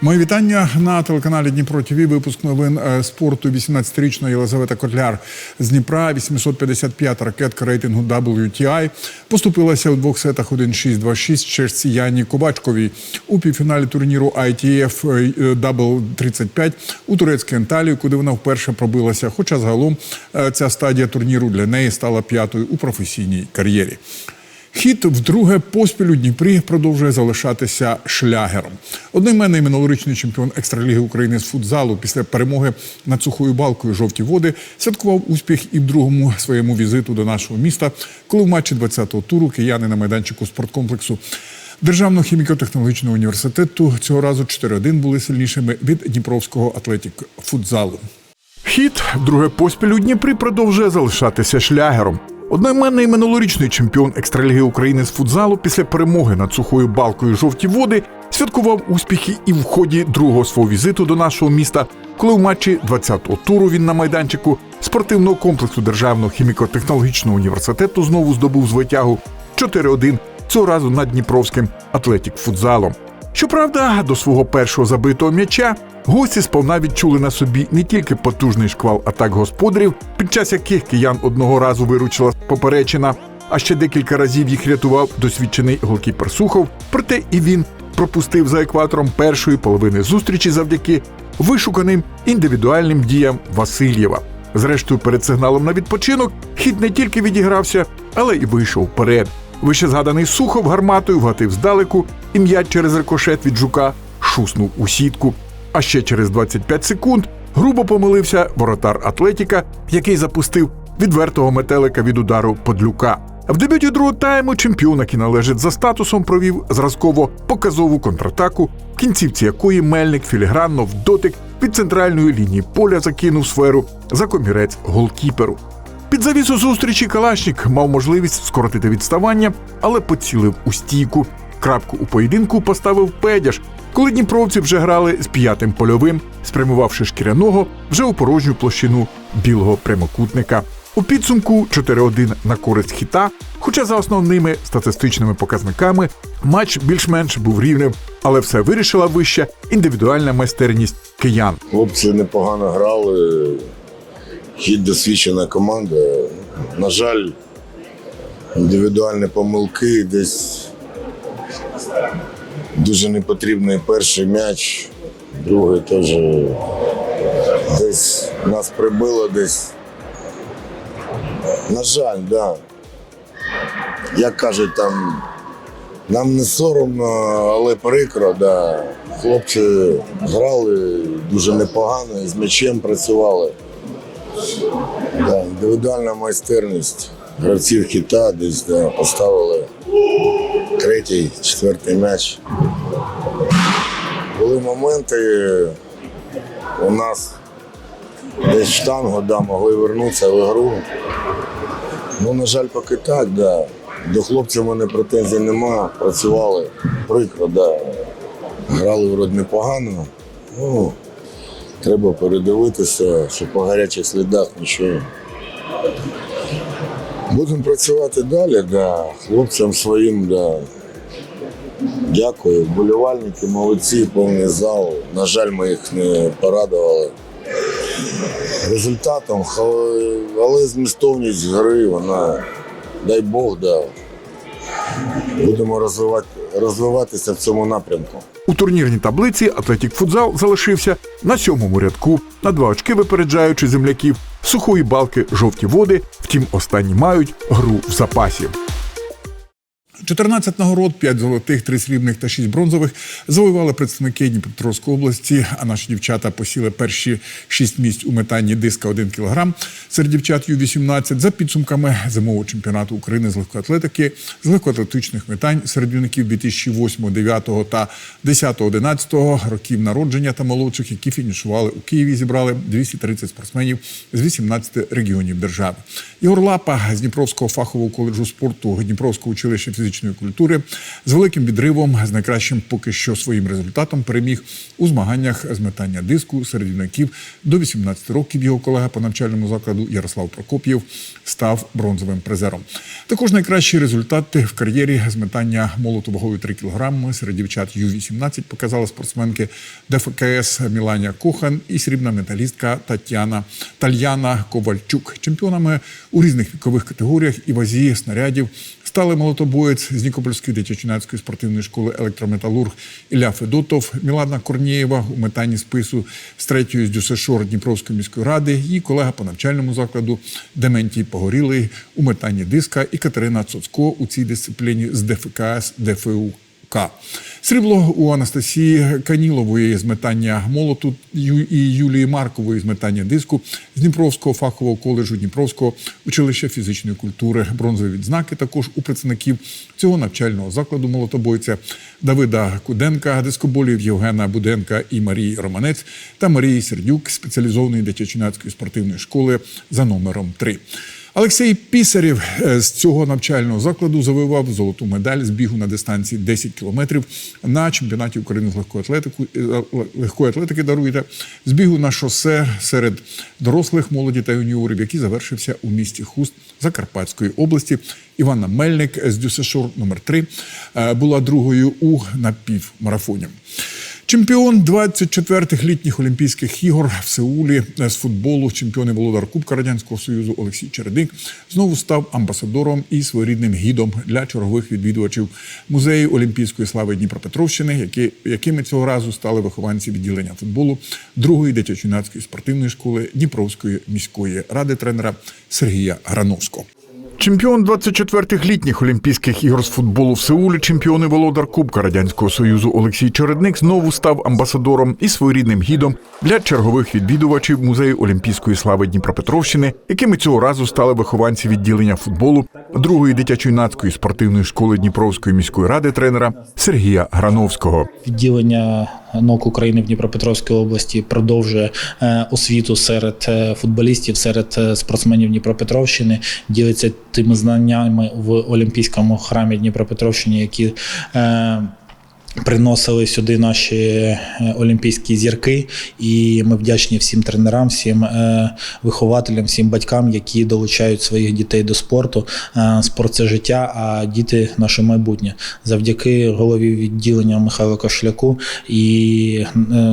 Мої вітання на телеканалі Дніпро ТВ. Випуск новин е, спорту 18-річної Єлизавета Котляр з Дніпра. 855 ракетка рейтингу WTI поступилася у двох сетах 1-6-2-6 чешці Яні Ковачковій у півфіналі турніру ITF е, Double 35 у турецькій Анталії, куди вона вперше пробилася. Хоча загалом е, ця стадія турніру для неї стала п'ятою у професійній кар'єрі. Хіт вдруге поспіль у Дніпрі продовжує залишатися шлягером. Одноіменний минулорічний чемпіон екстраліги України з футзалу після перемоги над сухою балкою жовті води святкував успіх і в другому своєму візиту до нашого міста, коли в матчі 20-го туру кияни на майданчику спорткомплексу Державного хіміко-технологічного університету цього разу 4-1 були сильнішими від Дніпровського атлетік футзалу. Хіт друге поспіль у Дніпрі продовжує залишатися шлягером. Одноіменний минулорічний чемпіон екстраліги України з футзалу після перемоги над сухою балкою жовті води святкував успіхи і в ході другого свого візиту до нашого міста, коли в матчі 20-го туру він на майданчику спортивного комплексу Державного хіміко-технологічного університету знову здобув звитягу 4-1 цього разу над Дніпровським атлетік футзалом. Щоправда, до свого першого забитого м'яча гості сповна відчули на собі не тільки потужний шквал атак господарів, під час яких киян одного разу виручила поперечина, а ще декілька разів їх рятував досвідчений голкіпер Сухов. Проте і він пропустив за екватором першої половини зустрічі завдяки вишуканим індивідуальним діям Васильєва. Зрештою, перед сигналом на відпочинок хід не тільки відігрався, але й вийшов вперед. Вище згаданий Сухов гарматою вгатив здалеку, і м'яч через рикошет від жука шуснув у сітку. А ще через 25 секунд грубо помилився воротар Атлетіка, який запустив відвертого метелика від удару Подлюка. В дебюті другого тайму чемпіон, який належить за статусом, провів зразково показову контратаку, в кінцівці якої мельник філігранно в дотик від центральної лінії поля закинув сферу за комірець голкіперу. Під завісу зустрічі Калашнік мав можливість скоротити відставання, але поцілив у стійку. Крапку у поєдинку поставив Педяш, коли дніпровці вже грали з п'ятим польовим, спрямувавши шкіряного вже у порожню площину білого прямокутника. У підсумку 4-1 на користь хіта, хоча за основними статистичними показниками матч більш-менш був рівним, але все вирішила вища індивідуальна майстерність киян. Хлопці непогано грали. Хід досвідчена команда. На жаль, індивідуальні помилки десь дуже непотрібний перший м'яч, другий теж десь нас прибило десь. На жаль, да. Як кажуть, там нам не соромно, але прикро, да. Хлопці грали дуже непогано, з м'ячем працювали. Да, індивідуальна майстерність гравців хіта десь да, поставили третій, четвертий м'яч. Були моменти у нас десь штангу да, могли вернутися в ігру. Ну, на жаль, поки так, да. До хлопців у мене претензій нема, працювали прикро, да. грали вроді непогано. Ну, Треба передивитися, що по гарячих слідах нічого. Будемо працювати далі, да. хлопцям своїм, да. дякую. Вболівальники, молодці, повний зал. На жаль, ми їх не порадували. Результатом, але змістовність гри, вона, дай Бог, да. будемо розвивати, розвиватися в цьому напрямку. У турнірній таблиці Атлетік Футзал залишився на сьомому рядку, на два очки випереджаючи земляків сухої балки жовті води. Втім, останні мають гру в запасі. 14 нагород, 5 золотих, 3 срібних та 6 бронзових. Завоювали представники Дніпропетровської області, а наші дівчата посіли перші 6 місць у метанні диска 1 кг серед дівчат Ю-18 за підсумками зимового чемпіонату України з легкоатлетики, з легкоатлетичних метань серед юнаків 2008, 9 та 10, 11 років народження та молодших, які фінішували у Києві, зібрали 230 спортсменів з 18 регіонів держави. Ігор Лапа з Дніпровського фахового коледжу спорту Дніпровського училища фізичної фізичної культури з великим відривом, з найкращим поки що своїм результатом переміг у змаганнях з метання диску серед юнаків до 18 років. Його колега по навчальному закладу Ярослав Прокоп'єв став бронзовим призером. Також найкращі результати в кар'єрі з метання молоту вагою 3 кг серед дівчат Ю-18 показали спортсменки ДФКС Міланія Кохан і срібна металістка Тетяна Тальяна Ковальчук. Чемпіонами у різних вікових категоріях і вазі снарядів стали молотобоєць з Нікопольської дитячо-юнацької спортивної школи електрометалург Ілля Федотов, Мілана Корнієва у метанні спису з третьої з Дюсешор Дніпровської міської ради, її колега по навчальному закладу Дементій Погорілий у метанні диска і Катерина Цоцко у цій дисципліні з ДФКС ДФУ. К. Срібло у Анастасії Канілової з метання молоту і Юлії Маркової з метання диску з Дніпровського фахового коледжу Дніпровського училища фізичної культури. Бронзові відзнаки також у представників цього навчального закладу молотобойця Давида Куденка, дискоболів Євгена Буденка і Марії Романець та Марії Сердюк спеціалізованої дитячо-юнацької спортивної школи за номером 3. Олексій Пісарєв е, з цього навчального закладу завоював золоту медаль з бігу на дистанції 10 кілометрів на чемпіонаті України з легкої атлетики, е, легкої атлетики даруєте, з бігу на шосе серед дорослих, молоді та юніорів, який завершився у місті Хуст Закарпатської області. Івана Мельник з ДЮСШОР номер 3 е, була другою у напівмарафоні. Чемпіон 24-х літніх Олімпійських ігор в Сеулі з футболу, чемпіон і володар Кубка Радянського Союзу Олексій Чередник знову став амбасадором і своєрідним гідом для чергових відвідувачів музею Олімпійської слави Дніпропетровщини, які, якими цього разу стали вихованці відділення футболу другої дитячо-юнацької спортивної школи Дніпровської міської ради тренера Сергія Грановського. Чемпіон 24-х літніх Олімпійських ігор з футболу в Сеулі, чемпіон і володар Кубка Радянського Союзу Олексій Чередник знову став амбасадором і своєрідним гідом для чергових відвідувачів музею Олімпійської слави Дніпропетровщини, якими цього разу стали вихованці відділення футболу другої дитячо-юнацької спортивної школи Дніпровської міської ради тренера Сергія Грановського. Відділення НОК України в Дніпропетровській області продовжує е, освіту серед е, футболістів, серед е, спортсменів Дніпропетровщини, ділиться тими знаннями в Олімпійському храмі Дніпропетровщини, які е, Приносили сюди наші е, олімпійські зірки, і ми вдячні всім тренерам, всім е, вихователям, всім батькам, які долучають своїх дітей до спорту. Е, Спорт це життя, а діти наше майбутнє. Завдяки голові відділення Михайлу Кошляку і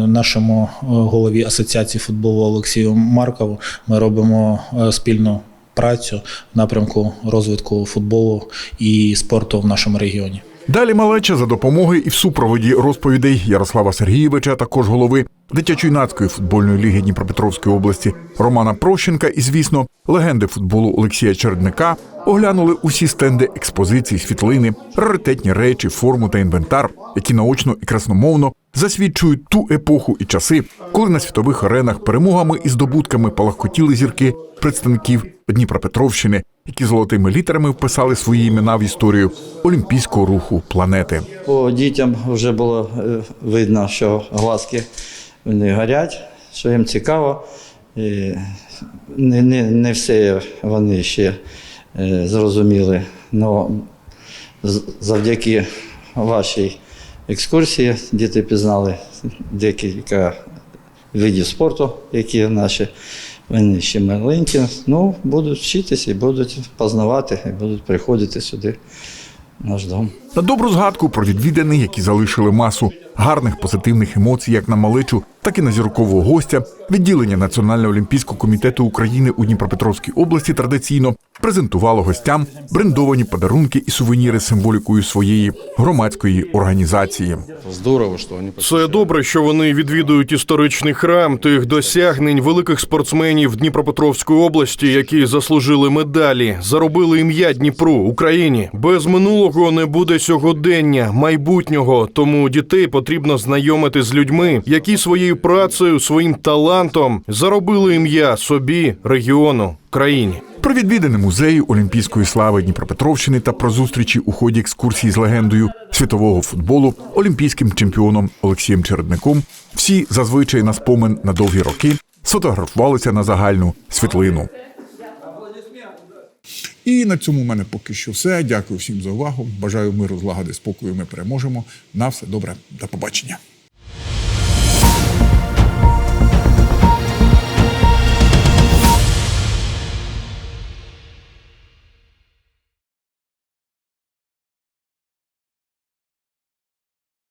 нашому голові асоціації футболу Олексію Маркову ми робимо спільну працю в напрямку розвитку футболу і спорту в нашому регіоні. Далі малеча за допомоги і в супроводі розповідей Ярослава Сергійовича, також голови дитячо-юнацької футбольної ліги Дніпропетровської області Романа Прощенка і, звісно, легенди футболу Олексія Чередника оглянули усі стенди експозиції, світлини, раритетні речі, форму та інвентар, які наочно і красномовно засвідчують ту епоху і часи, коли на світових аренах перемогами і здобутками палахкотіли зірки представників Дніпропетровщини, які золотими літерами вписали свої імена в історію олімпійського руху планети. По дітям вже було е, видно, що глазки вони горять, що їм цікаво. І не, не, не все вони ще е, зрозуміли. З- завдяки вашій екскурсії діти пізнали декілька видів спорту, які наші. Вони ще маленькі, ну, будуть вчитися і будуть познавати, і будуть приходити сюди, наш дом. На добру згадку про відвідини, які залишили масу гарних позитивних емоцій, як на малечу, так і на зіркового гостя. Відділення Національного олімпійського комітету України у Дніпропетровській області традиційно презентувало гостям брендовані подарунки і сувеніри з символікою своєї громадської організації. Здорово, що вони Це добре, що вони відвідують історичний храм тих досягнень великих спортсменів Дніпропетровської області, які заслужили медалі, заробили ім'я Дніпру Україні. Без минулого не буде сьогодення, майбутнього. Тому дітей потрібно знайомити з людьми, які своєю працею, своїм талантом заробили ім'я собі, регіону, країні. Про відвідини музею Олімпійської слави Дніпропетровщини та про зустрічі у ході екскурсії з легендою світового футболу олімпійським чемпіоном Олексієм Чередником. Всі зазвичай на спомин на довгі роки сфотографувалися на загальну світлину. І на цьому в мене поки що все. Дякую всім за увагу. Бажаю миру, злагоди, спокою. Ми переможемо. На все добре. До побачення.